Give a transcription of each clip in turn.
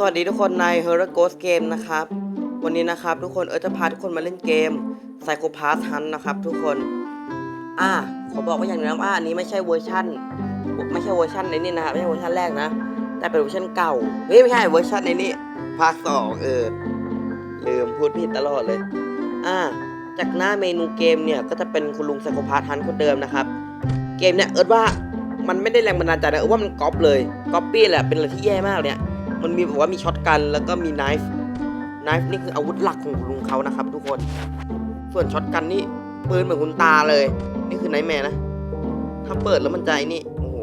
สวัสดีทุกคนใน h o r r o r Ghost Game นะครับ วันนี้นะครับทุกคนเออจะพาทุกคนมาเล่นเกม Psychopath Hunt นะครับทุกคน อ่าขอบอกว่าอย่างนี้นะว่าอันนี้ไม่ใช่เวอร์ชันไม่ใช่เวอร์ชันในนี่นะครับไม่ใช่เวอร์ชันแรกนะ แต่เป็นเวอร์ชันเก่า เฮ้ยไม่ใช่เวอร์ชันในนี่ภาคสองเออ ลืมพูดผิดตลอดเลย อ่า จากหน้าเมนูเกมเนี่ยก็จะเป็นคุณลุงไซโคพาทันคนเดิมนะครับ เกมเนี่ยเอิร์ดว่ามันไม่ได้แรงบันดาลใจนะเอิร์ดว่ามันก๊อปเลย ก๊อปปี้แหละเป็นอะไรที่แย่มากเนี่ย มันมีบอกว่ามีช็อตกันแล้วก็มีไนฟ์ไนฟ์นี่คืออาวุธหลักของลุงเขานะครับ ทุกคน ส่วนช็อตกันนี่ปืนเหมือนคุณตาเลย นี่คือไนท์แมร์นะ ถ้าเปิดแล้วมันใจนี่โอ้โห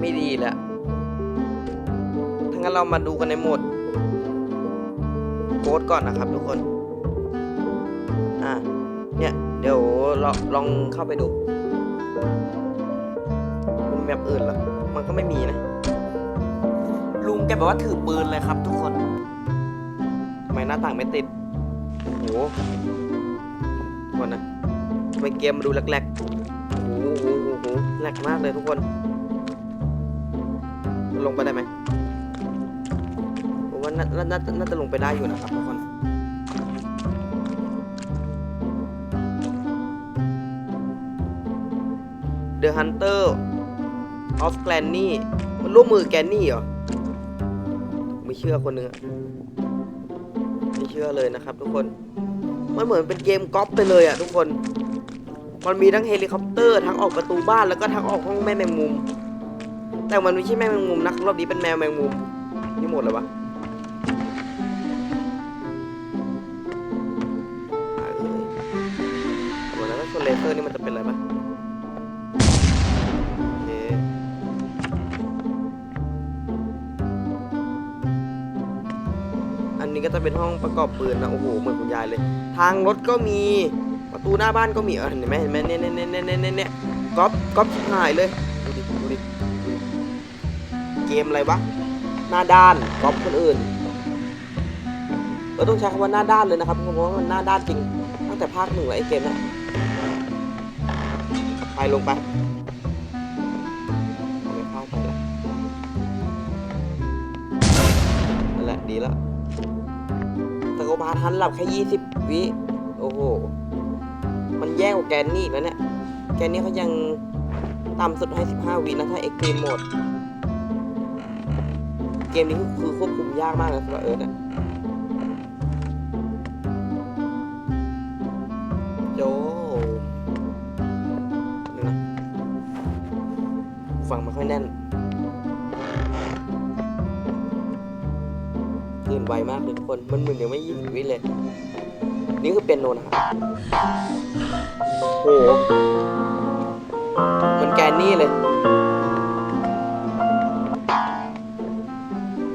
ไม่ดีแหละถ้างั้นเรามาดูกันในโหมดโค้ดก่อนนะครับ ทุกคน อ่าเนี่ย เดี๋ยวลองลองเข้าไปดูมีแบบอื่นหรอมันก็ไม่มีนะ ลุงแกบอกว่าถือปืนเลยครับทุกคนทำไมหน้าต่างไม่ติดโอ้โหก่อนนะทำไมเกมมาดูแหลกๆโอ้โหโอ้โหโอ้โหแหลกมากเลยทุกคน ลงไปได้ไหมผมว่าน่าน่าน่าจะลงไปได้อยู่นะครับทุกคน The Hunter of Granny มันร่วมมือแกนนี่เหรอ ไม่เชื่อคนหนึ่งอะไม่เชื่อเลยนะครับ ทุกคน มันเหมือนเป็นเกมก๊อปไปเลยอะทุกคน มันมีทั้งเฮลิคอปเตอร์ทั้งออกประตูบ้านแล้วก็ทั้งออกห้องแม่แมงมุม แต่มันไม่ใช่แม่แมงมุมนะรอบนี้เป็นแมวแมงมุมนี่หมดเลยวะ เป็นห้องประกอบปืนนะโอ้โหเหมือนคุณยายเลย ทางรถก็มีประตูหน้าบ้านก็มีเออเห็นไหมเห็นไหมเนี่ยเนี่ยเนี่ยเนี่ยเนี่ยเน่ก๊อปก๊อปหายเลยดูดิดูดิเกมอะไรวะหน้าด้านก๊อปคนอื่นเราต้องใช้คำว่าหน้าด้านเลยนะครับเพราะว่ามันหน้าด้านจริงตั้งแต่ภาคหนึ่งแล้วไอ้เกมนะไปลงไปเอาไม่เข้าไปละนั่นแหละดีแล้ว โกพาทันหลับแค่ยี่สิบวิโอ้โห มันแย่กว่าแกนนี่อีกแล้วเนี่ย แกนนี่เขายังต่ำสุดให้สิบห้าวินะถ้าเอ็กซ์ตรีมโหมด เกมนี้คือควบคุมยากมากเลยสำหรับเอิร์ธเนี่ยโจนึงนะฟังไม่ค่อยแน่น ไวมากเลยทุกคน มันเหมือนยังไม่ยี่สิบวิเลย นี่คือเปียโนนะครับโหเหมันแกนนี่เลย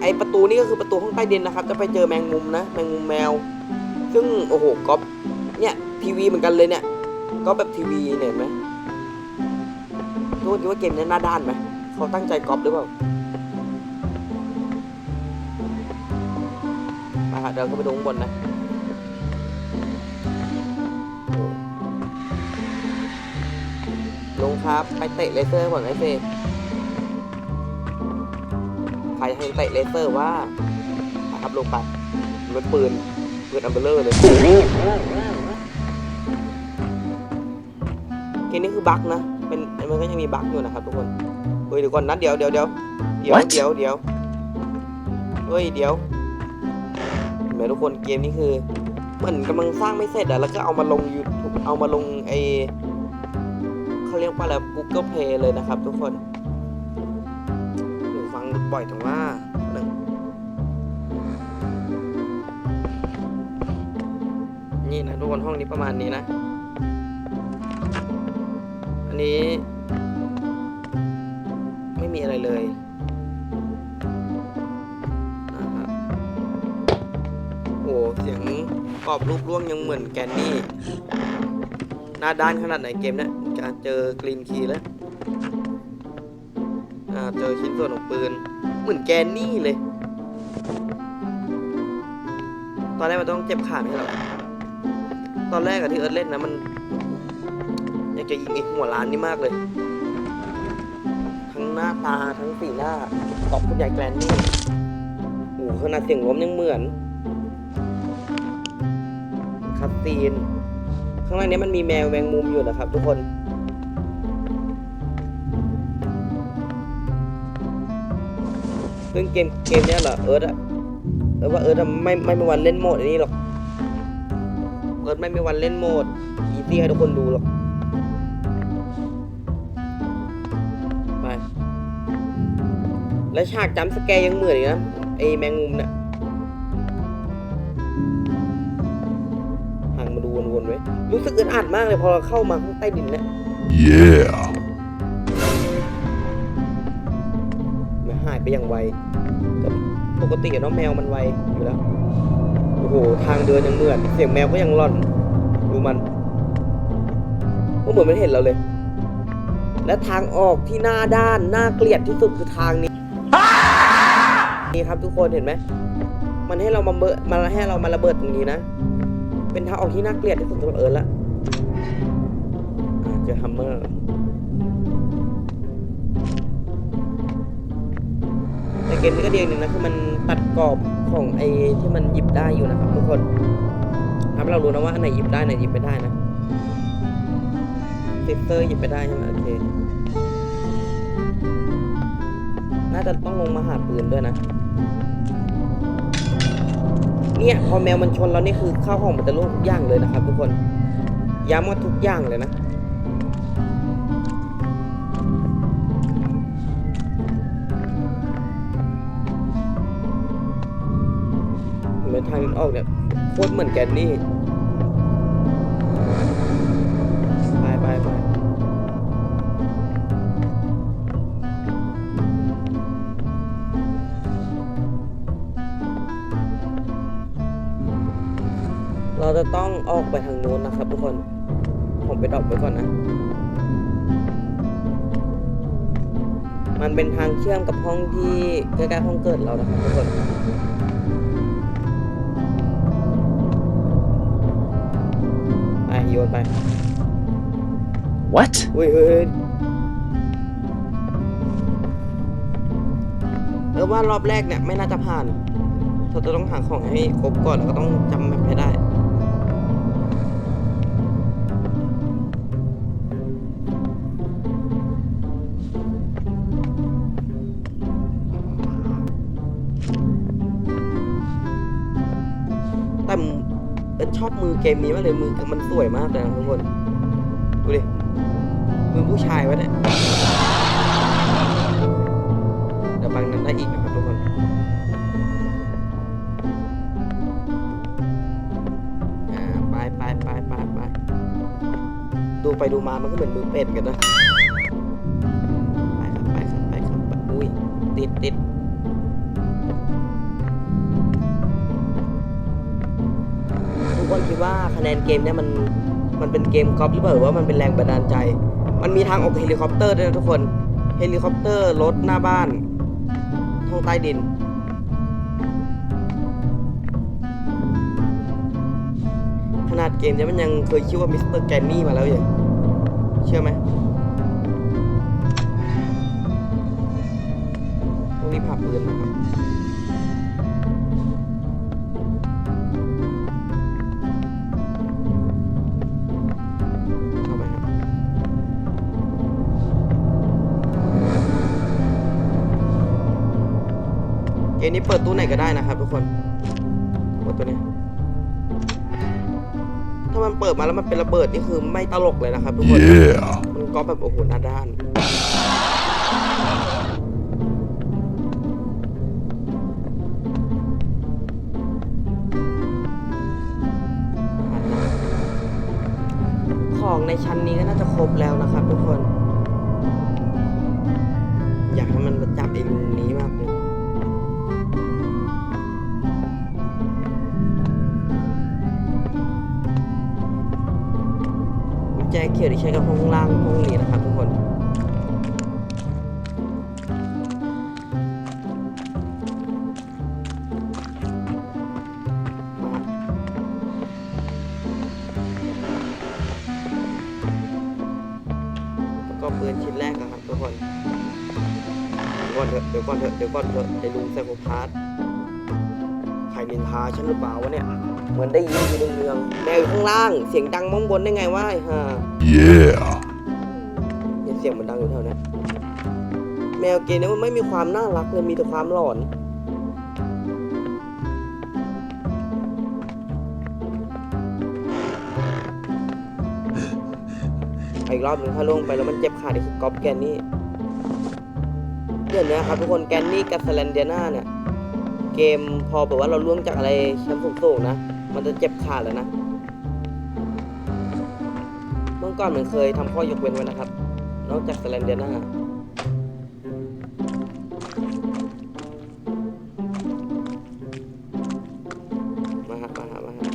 ไอประตูนี่ก็คือประตูห้องใต้ดินนะครับ จะไปเจอแมงมุมนะ แมงมุมแมว ซึ่งโอ้โหก๊อปเนี่ยทีวีเหมือนกันเลยเนี่ย ก็แบบทีวีเนี่ยเห็นไหมรู้ดิว่าเกมเนี้หน้าด้านไหม เขาตั้งใจก๊อปหรือเปล่า ไปครับเดี๋ยวก็ไปดูข้างบนนะลงครับ ไปเตะเลเซอร์ก่อนไอเฟใครให้เตะเลเซอร์ว่าไปครับลงไปมันเป็นปืนปืนอัมเบลเลอร์เลยเกมนี้คือบั๊กนะเป็นมันก็ยังมีบั๊กอยู่นะครับทุกคนเฮ้ยเดี๋ยวก่อนนะเดี๋ยวเดี๋ยวเดี๋ยวเดี๋ยว What? เดี๋ยวเดี๋ยวเฮ้ยเดี๋ยวเห็นไห มทุกคนเกมนี้คือเหมือนกำลังสร้างไม่เสร็จอะแล้วก็เอามาลง YouTube เอามาลงไอเขาเรียกว่าอะไร Google Play เลยนะครับ ทุกคนหนูฟังบ่อยถึงว่าหนึ่งนี่นะทุกคนห้องนี้ประมาณนี้นะ อันนี้ ไม่มีอะไรเลย กรอบรูปร่วงยังเหมือนแกนนี่หน้าด้านขนาดไหนเกมเนี่ยจะเจอกรีนคีแล้วเจอชิ้นส่วนของปืน เหมือนแกนนี่เลย ตอนแรกมันต้องเจ็บขาไม่ใช่เหรอตอนแรกอะที่เอิร์ธเล่นนะมันอยากจะยิงไอ้หัวล้านนี่มากเลย ทั้งหน้าตาทั้งสีหน้ากอบคุณยายแกรนนี่โอ้โหขนาดเสียงล้มยังเหมือน คัสซีน ข้างล่างนี้มันมีแมวแมงมุมอยู่นะครับ ทุกคนซึ่งเกมเกมนี้เหรอเอิร์ธอะเอิร์ธว่าเอิร์ธไม่ไม่มีวันเล่นโหมดอันนี้หรอกเอิร์ธไม่มีวันเล่นโหมดอีซี่ให้ทุกคนดูหรอกไปและฉากจำสแกยังเหมือนอีกนะไอแมงมุมเนี่ย รู้สึกอึดอัดมากเลยพอเราเข้ามาข้างใต้ดินเนี่ย Yeah. มันหายไปอย่างไวแต่ปกติอะเนาะแมวมันไวอยู่แล้ว โอ้โห ทางเดินยังเหมือน เสียงแมวก็ยังร่อน ดูมันก็เหมือนมันเห็นเราเลย และทางออกที่หน้าด้านน่าเกลียดที่สุดคือทางนี้ นี่ครับทุกคนเห็นไหม มันให้เรามาเบอมาให้เรามาระเบิดตรงนี้นะ เป็นทางออกที่น่าเกลียดที่สุดสำหรับเอิร์ธละเจอฮัมเมอร์แต่เกมนี้ก็ดีอย่างหนึ่งนะ คือมันตัดกรอบของไอ้ที่มันหยิบได้อยู่นะครับทุกคนทำให้เรารู้นะว่าอันไหนหยิบได้อันไหนหยิบไม่ได้นะซิสเตอร์หยิบไม่ได้ใช่ไหมโอเค น่าจะต้องลงมาหาปืนด้วยนะ เนี่ยพอแมวมันชนเรานี่คือข้าวของมันจะล่วงทุกอย่างเลยนะครับ ทุกคนย้ำว่าทุกอย่างเลยนะเหมือนทางออกเนี่ยโคตรเหมือนแกนนี่ จะต้องออกไปทางโน้นนะครับ ทุกคน ผมไปดรอปไว้ก่อนนะ มันเป็นทางเชื่อมกับห้องที่ใกล้ๆห้องเกิดเรานะครับทุกคนไปโยนไป What? เฮ้ยเฮ้ยเฮ้ยเออว่ารอบแรกเนี่ยไม่น่าจะผ่าน เราจะต้องหาของให้ครบก่อนแล้วก็ต้อง มือเกมนี้มากเลยมือมันสวยมากเลยนะทุกคน ดูดิ มือผู้ชายวะเนี่ยเดี๋ยวฟังนั้นได้อีกนะครับทุกคนอ่าไปไปไปไปไปดูไปดูมามันก็เหมือนมือเป็ดกันนะ ไปครับไปครับไปครับอุ้ยติดติด ทุกคนคิดว่าคะแนนเกมเนี่ยมันมันเป็นเกมกอล์ฟหรือเปล่าหรือว่ามันเป็นแรงบันดาลใจ มันมีทางออกเฮลิคอปเตอร์ด้วยนะทุกคนเฮลิคอปเตอร์รถหน้าบ้านห้องใต้ดินขนาดเกมเนี่ยมันยังเคยชื่อว่ามิสเตอร์แกนนี่มาแล้วอย่างเชื่อไหมต้องรีบพับปืนนะครับ มนี้เปิดตู้ไหนก็ได้นะครับทุกคนเปิดตัวนี้ ถ้ามันเปิดมาแล้วมันเป็นระเบิดนี่คือไม่ตลกเลยนะครับทุกคน Yeah. มันก็แบบโอ้โหหน้าด้าน ของในชั้นนี้ก็น่าจะครบแล้วนะครับทุกคน เขียวที่ใช้กับห้องล่างห้องนี้นะครับทุกคนแล้วก็ปืนชิ้นแรกนะครับทุกคนเดี๋ยวก่อนเถอะเดี๋ยวก่อนเถอะเดี๋ยวก่อนเถอะไอ้ลุงไซโคพาร์ตใครนินทาฉันหรือเปล่าวะเนี่ย เหมือนได้ยินอยู่ในเมือง แมวอยู่ข้างล่าง เสียงดังมองบนได้ไงวะไอ้ห่า Yeah. เนี่ยเสียงมันดังอยู่แถวเนี้ยแมวเกมนี้มันไม่มีความน่ารักเลยมีแต่ความหลอนอีกรอบหนึ่งถ้าลงไปแล้วมันเจ็บขาที่คือกอปแกนนี่เดี๋ยวนี้ครับทุกคนแกนนี่กับสแลนเดียนาเนี่ย เกมพอแบบว่าเราล่วงจากอะไรชั้นสูงๆนะ มันจะเจ็บขาแล้วนะเมื่อก่อนเหมันเคยทำข้อยกเว้นไว้นะครับ นอกจากสแลนเดียนามาฮะมาฮะมาฮะ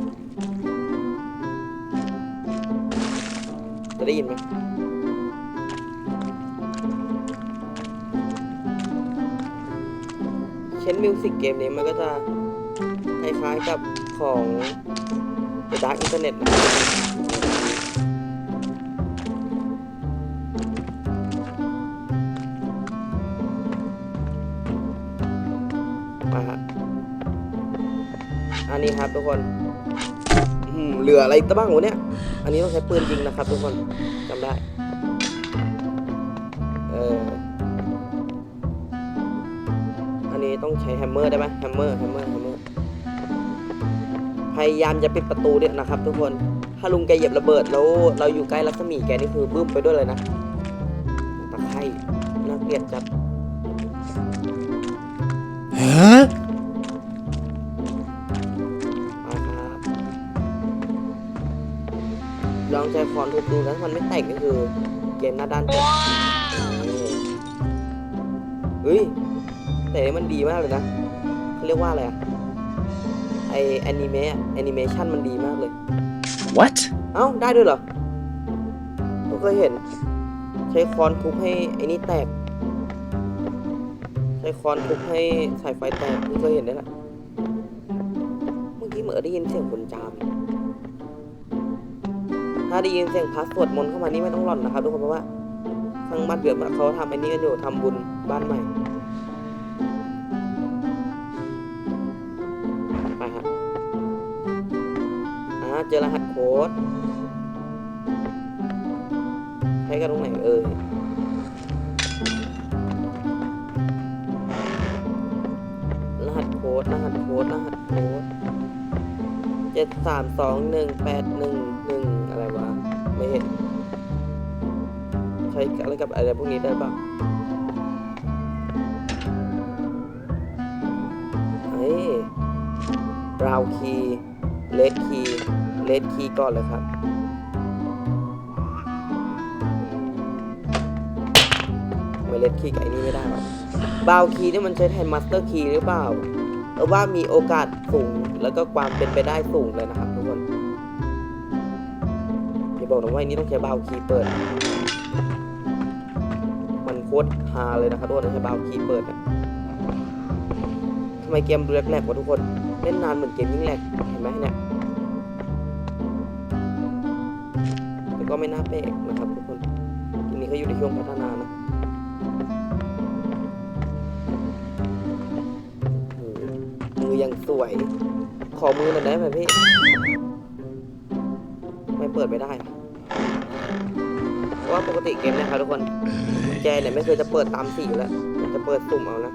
จะได้ยินไหมเช่นมิวสิกเกมนี้มันก็จะคล้ายๆกับ ของ The Dark Internet นะครับมาฮะอันนี้ครับทุกคนเหลืออะไรตะบ้างวะเนี่ย อันนี้ต้องใช้ปืนยิงนะครับทุกคนจำได้ เออ อันนี้ต้องใช้แฮมเมอร์ได้ไหมแฮมเมอร์แฮมเมอร์แฮมเมอร์ พยายามจะปิดประตูเนี่ยนะครับ ทุกคน ถ้าลุงแกเหยียบระเบิดแล้วเราอยู่ใกล้รัศมีแกนี่คือบึ้มไปด้วยเลยนะตะไคร่น่าเกลียดจัด Huh? มาครับลองใช้คอนทุบดูแล้วถ้ามันไม่แตกก็คือเกมหน้าด้านจัดเฮ้ยแต่นี่มันดีมากเลยนะเขาเรียกว่าอะไรอะไอ แอนิเมะแอนิเมชันมันดีมากเลย What? เอ้า ได้ด้วยเหรอไม่เคยเห็น ใช้คอนทุบให้ไอ้นี่แตก ใช้คอนทุบให้สายไฟแตกไม่เคยเห็นได้ละเมื่อกี้เหมือนได้ยินเสียงคนจาม ถ้าได้ยินเสียงพระสวดมนต์เข้ามานี่ไม่ต้องหล่อนนะครับทุกคนเพราะว่าทางบ้านเดือดเขาทำไอ้นี่กันอยู่ทำบุญบ้านใหม่าเจอรหัสโค้ดใช้กันตรงไหนเอ่ยรหัสโค้ดรหัสโค้ดรหัสโค้ดเจ็ดสามสองหนึ่งแปดหนึ่งหนึ่งอะไรวะ ไม่เห็น ใช้อะไรกับอะไรพวกนี้ได้ปะเฮ้ยราวคีเลดคี เลดคีย์ก่อนเลยครับ ไม่เลดคีกับไอ้นี่ไม่ได้หรอกบาวคีย์นี่มันใช้แทนมาสเตอร์คีย์หรือเปล่าเออว่ามีโอกาสสูงแล้วก็ความเป็นไปได้สูงเลยนะครับทุกคนอย่าบอกนะว่าอันนี้ต้องใช้บาวคีย์เปิด มันโคตรฮาเลยนะครับทุกคนใช้บาวคีย์เปิดทำไมเกมดูแหลกๆวะทุกคน เล่นนานเหมือนเกมยิ่งแหลกเห็นไหมเนี่ย ก็ไม่น่าแปลกนะครับทุกคนทีนี้เขาอยู่ในช่วงพัฒนานะโอ้โหมือยังสวย ขอมือหน่อยได้ไหมพี่ ไม่เปิดไม่ได้ เพราะว่าปกติเกมเนะครับทุกคนแจเนี่ยไม่เคยจะเปิดตามสีแล้วมันจะเปิดสุ่มเอานะ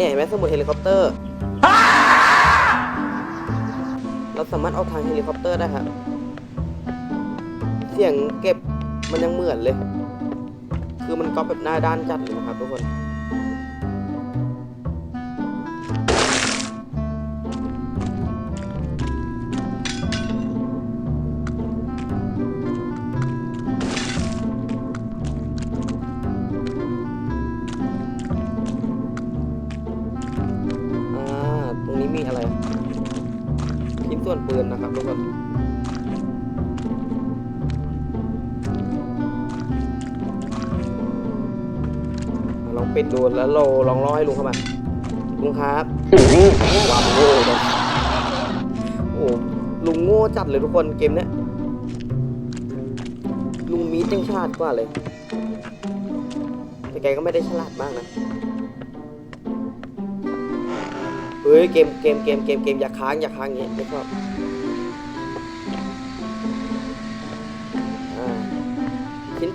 เนี่ยเห็นไหมสมุดเฮลิคอปเตอร์ เราสามารถเอาทางเฮลิคอปเตอร์ได้ครับ เสียงเก็บมันยังเหมือนเลย คือมันก๊อปแบบหน้าด้านจัดเลยนะครับทุกคน ปิดดูแล้วเราลองล่อให้ลุงเข้ามาลุงครับวามโง่เลยโอ้ลุงโง่จัดเลยทุกคนเกมเนี้ยลุงมีดยังฉลาดกว่าเลย แต่แกก็ไม่ได้ฉลาดมากนะเฮ้ยเกมเกมเกมเกมเกมอย่าค้างอย่าค้างอย่างเงี้ยไม่ชอบ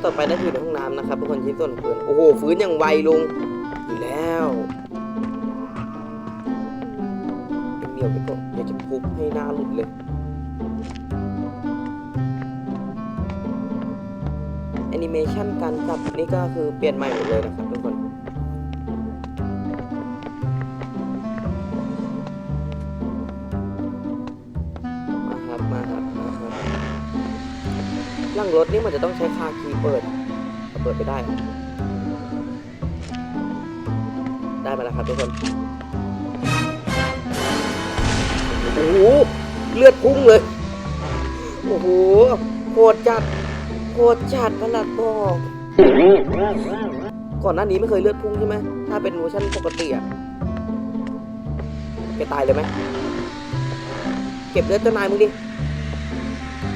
ต่อไปนั่นคือในห้องน้ำนะครับทุกคนชิ้นส่วนของปืนโอ้โหฟื้นอย่างไวลุงอยู่แล้วเหนียวไปก่อนเดี๋ยวจะทุบให้หน้าหลุดเลยแอนิเมชันการจับนี่ก็คือเปลี่ยนใหม่หมดเลยนะครับทุกคนมาครับมาครับมาครับล่างรถนี่มันจะต้องใช้คาคี เปิดเอาเปิดไปได้ ได้มาแล้วครับทุกคน โอ้โห เลือดพุ่งเลย โอ้โหโคตรจัดโคตรจัดประหลัดบอกก่อนหน้านี้ไม่เคยเลือดพุ่งใช่ไหม ถ้าเป็นเวอร์ชันปกติอะแกตายเลยไหม เก็บเลือดเจ้านายมึงดิ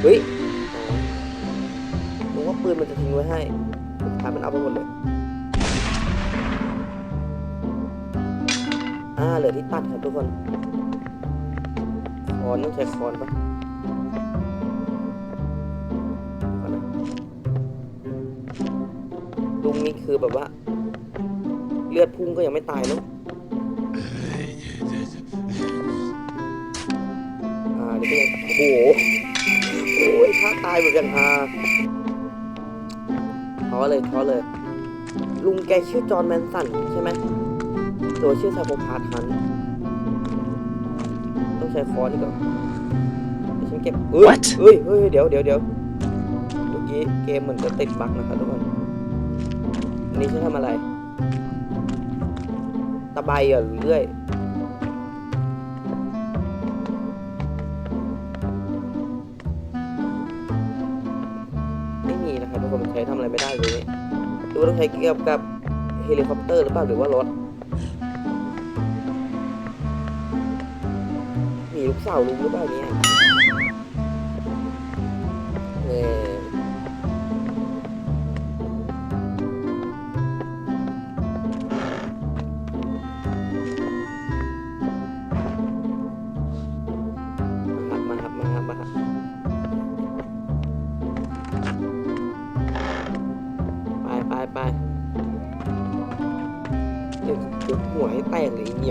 เฮ้ย ปืนมันจะทิ้งไว้ให้ท้ายมันเอาไปหมดเลย อ่า เหลือที่ตัดครับทุกคน คอนต้องใช้คอนปะลุงนี่คือแบบว่า เลือดพุ่งก็ยังไม่ตายเนอะอ่านี่ก็ยังโอ้โหโอ้ยถ้าตายแบบย่างฮา อเลยท้อเลย ลุงแกชื่อจอห์นแมนสันใช่ไหมตัวชื่อไซโคพาร์ทันต้องใช้คอนอีกเหรอเดี๋ยวฉันเก็บเอ้ย What? เอ้ยเฮ้ยเดี๋ยวเดี๋ยวเดี๋ยวเมื่อกี้เกมเหมือนจะติดบั๊กนะครับทุกคนอันนี้ฉันทำอะไร ตะไบเหรอหรือเรื่อย ต้องใช้เกี่ยวกับเฮลิคอปเตอร์หรือเปล่าหรือว่ารถ มีลูกสาวลุงหรือเปล่าเนี่ยเออ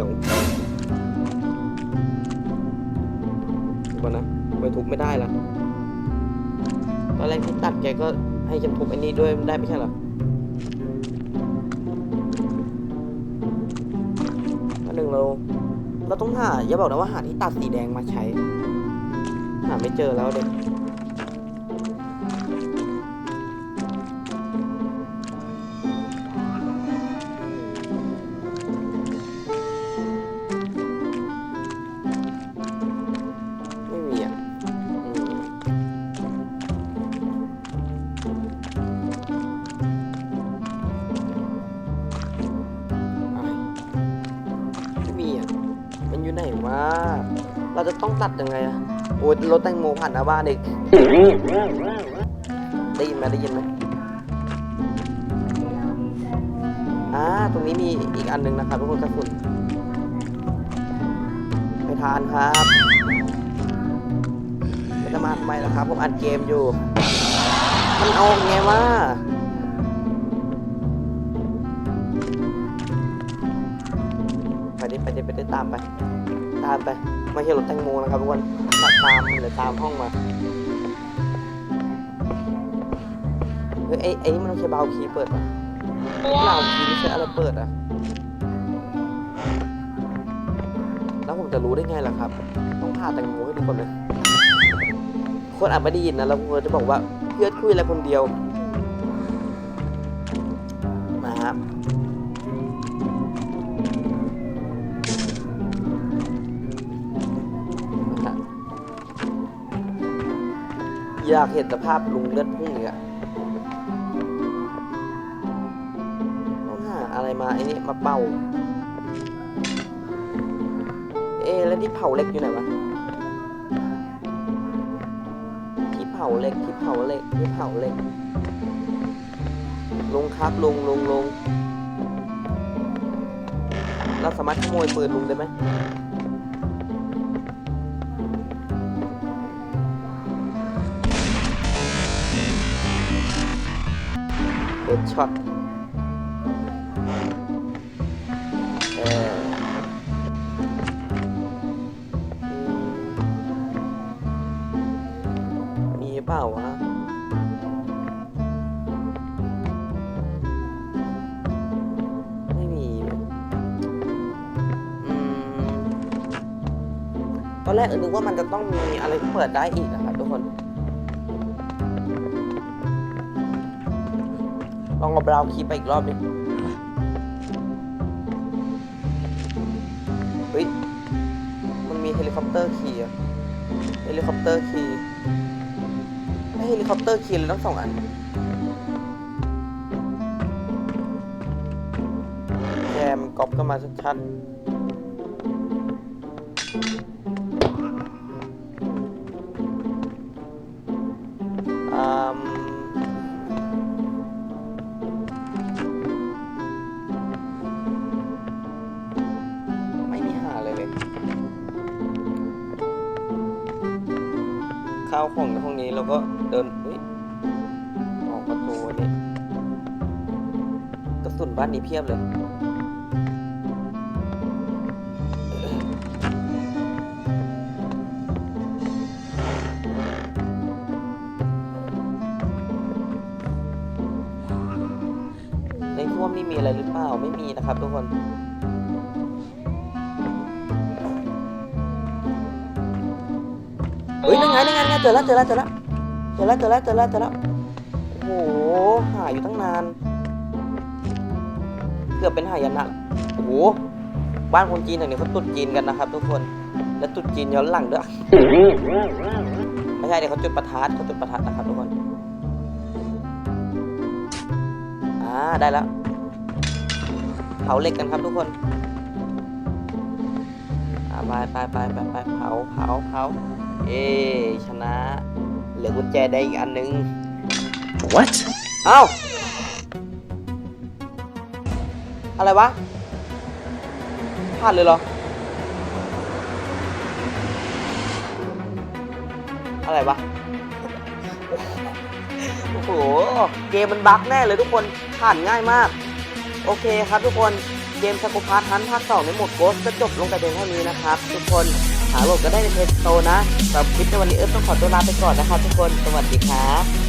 กเลยไอ้เหนียวเดี๋ยวก่อนนะไปทุบไม่ได้ละตอนแรกที่ตัดแกก็ให้ฉันทุบไอ้นี่ด้วยได้ไม่ใช่หรออันหนึ่งเราเราต้องหาอย่าบอกนะว่าหาที่ตัดสีแดงมาใช้ หาไม่เจอแล้วเด็ก ยังไงอะโอ้ยรถแตงโมผ่านหน้าบ้านอีกได้ยินไหมได้ยินไหมอ่าตรงนี้มีอีกอันหนึ่งนะครับทุกคนกระสุนไปทานครับไม่จะมาทำไมล่ะครับผมอัดเกมอยู่ มันเอาไงวะไปดิไปดิไปดิตามไป ตามไป ไม่ใช่รถแตงโมนะครับทุกคนขับตามเลยตามห้องมาเฮ้ยไอ้ไอ้นี่มันต้องใช้เบาคีย์เปิดป่ะเบาคีย์นี่ใช้อะไรเปิดอะ แล้วผมจะรู้ได้ไงล่ะครับ ต้องพาแตงโมให้ดูก่อนเลย คนอาจไม่ได้ยินนะแล้วผมจะบอกว่าเพื่อนคุยอะไรคนเดียว มาครับนะครับ อยากเห็นสภาพลุงเลือดพุ่งอีกอะต้องหาอะไรอะไรมาไอ้นี่มาเป่า เอ๊แล้วที่เผาเหล็กอยู่ไหนวะ ที่เผาเหล็กที่เผาเหล็กที่เผาเหล็กลุงครับลุงลุงลุงเราสามารถขโมยปืนลุงได้ไหม เฮดช็อตมีเปล่าวะไม่มีอืมตอนแรกเออนึกว่ามันจะต้องมีอะไรที่เปิดได้อีกนะ เอาบราวคีไปอีกรอบนึงเฮ้ย มันมีเฮลิคอปเตอร์คีอะเฮลิคอปเตอร์คีย์ไม่เฮลิคอปเตอร์คีเลยทั้งสองอันแกมก๊อปก็มาชัดๆานนี้เพียบเลยในท่วมนี่มีอะไรหรือเปล่า ไม่มีนะครับทุกคนเฮ้ยนั่นไงนั่นไงไงเจอแล้วเจอแล้วเจอแล้วเจอแล้วเจอแล้วเจอแล้วเจอแล้วโอ้โหหาอยู่ตั้งนาน เกือบเป็นหายนะโอ้โหบ้านคนจีนแถวนี้เขาตรุดจีนกันนะครับทุกคน และตรุดจีนย้อนหลังด้วยไม่ใช่เดี๋ยวเขาจุดประทัดเขาจุดประทัดนะครับทุกคนอ่าได้แล้วเผาเหล็กกันครับทุกคนอ่าไปไปไปไปไปเผาเผาเผาเอ้ชนะ เหลือกุญแจได้อีกอันนึง What? เอ้า อะไรวะพลาดเลยเหรอ อะไรวะ โอ้โห เกมมันบั๊กแน่เลยทุกคนผ่านง่ายมาก โอเคครับทุกคนเกมสกูพาร์ทันภาคสองในหมดโกสก็จบลงแต่เพียงเท่านี้นะครับ ทุกคนหาโหลดก็ได้ในเพจโตนะสำหรับคลิปในวันนี้เอิร์ธต้องขอตัวลาไปก่อนนะครับทุกคน สวัสดีครับ